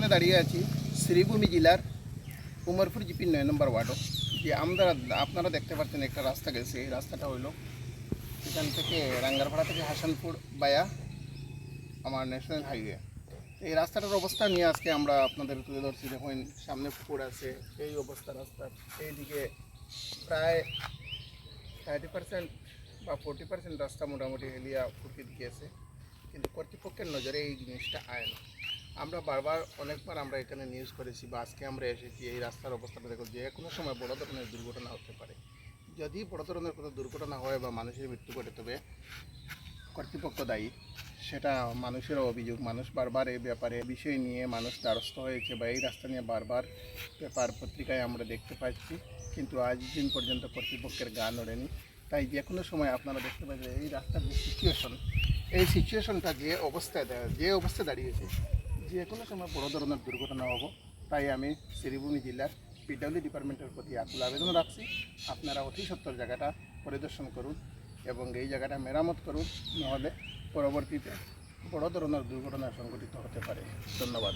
বর্তমানে দাঁড়িয়ে আছি শ্রীভূমি জেলার উমরপুর জিপির নয় নম্বর ওয়ার্ডও যে আমরা আপনারা দেখতে পাচ্ছেন একটা রাস্তা গেছে, এই রাস্তাটা হইল এখান থেকে রাঙ্গারপাড়া থেকে হাসানপুর বায়া আমার ন্যাশনাল হাইওয়ে। এই রাস্তাটার অবস্থা নিয়ে আজকে আমরা আপনাদের তুলে ধরছি। দেখুন, সামনে পুকুর আছে, এই অবস্থা রাস্তার এইদিকে প্রায় থার্টি পার্সেন্ট বা ফোর্টি পার্সেন্ট রাস্তা মোটামুটি হেলিয়া ফুটিয়ে দিয়েছে কিন্তু কর্তৃপক্ষের নজরে এই জিনিসটা আয় না। আমরা বারবার অনেকবার আমরা এখানে নিউজ করেছি বা আজকে আমরা এসেছি, এই রাস্তার অবস্থাটা দেখো, যে কোনো সময় বড় ধরনের দুর্ঘটনা হতে পারে। যদি বড় ধরনের কোনো দুর্ঘটনা হয় বা মানুষের মৃত্যু ঘটে, তবে কর্তৃপক্ষ দায়ী। সেটা মানুষেরও অভিযোগ। মানুষ বারবার এই ব্যাপারে বিষয় নিয়ে মানুষ দ্বারস্থ হয়েছে বা এই রাস্তা নিয়ে বারবার পেপার পত্রিকায় আমরা দেখতে পাচ্ছি। কিন্তু আজ দিন পর্যন্ত কর্তৃপক্ষের গান ওড়েনি তাই যে কোনো সময় আপনারা দেখতে পাচ্ছেন এই রাস্তার যে সিচুয়েশন এই সিচুয়েশনটা যে অবস্থায় যে অবস্থায় দাঁড়িয়েছে যে কোনো সময় বড় ধরনের দুর্ঘটনা হব, তাই আমি শ্রীভূমি জেলার পিডব্লিউ ডিপার্টমেন্টের প্রতি আকুল আবেদন রাখছি আপনারা অতি সত্তর জায়গাটা পরিদর্শন করুন এবং এই জায়গাটা মেরামত করুন, নাহলে পরবর্তীতে বড় ধরনের দুর্ঘটনা সংঘটিত হতে পারে। ধন্যবাদ।